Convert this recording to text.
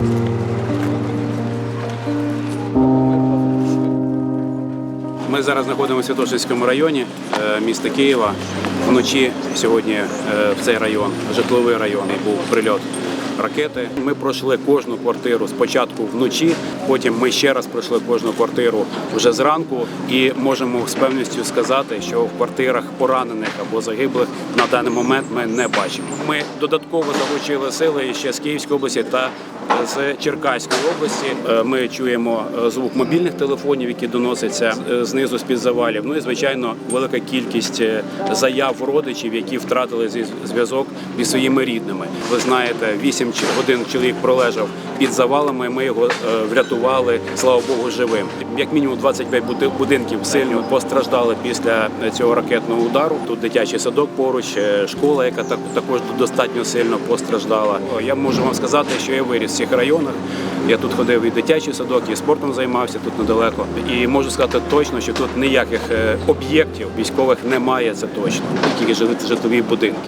Ми зараз знаходимося в Святошинському районі е, міста Києва. Вночі сьогодні е, в цей район, житловий район, був прильот ракети. Ми пройшли кожну квартиру спочатку вночі, потім ми ще раз пройшли кожну квартиру вже зранку, і можемо з певністю сказати, що в квартирах поранених або загиблих на даний момент ми не бачимо. Ми додатково залучили сили ще з Київської області та з Черкаської області. Е, Ми чуємо е, звук мобільних телефонів, які доносяться е, знизу з під завалів. Ну і звичайно, велика кількість заяв родичів, які втратили зі- зв'язок із своїми рідними. Ви знаєте, 8 чи- годин чоловік пролежав під завалами. Ми його е, врятували, слава Богу, живим. Як мінімум 25 будинків сильно постраждали після цього ракетного удару. Тут дитячий садок поруч, е, школа, яка також достатньо сильно постраждала. Я можу вам сказати, що я виріс в цих районах. Я тут ходив і дитячий садок, і спортом займався тут недалеко. І можу сказати точно, що тут ніяких е, об'єктів військових немає. Це точно, тільки жит- житлові будинки.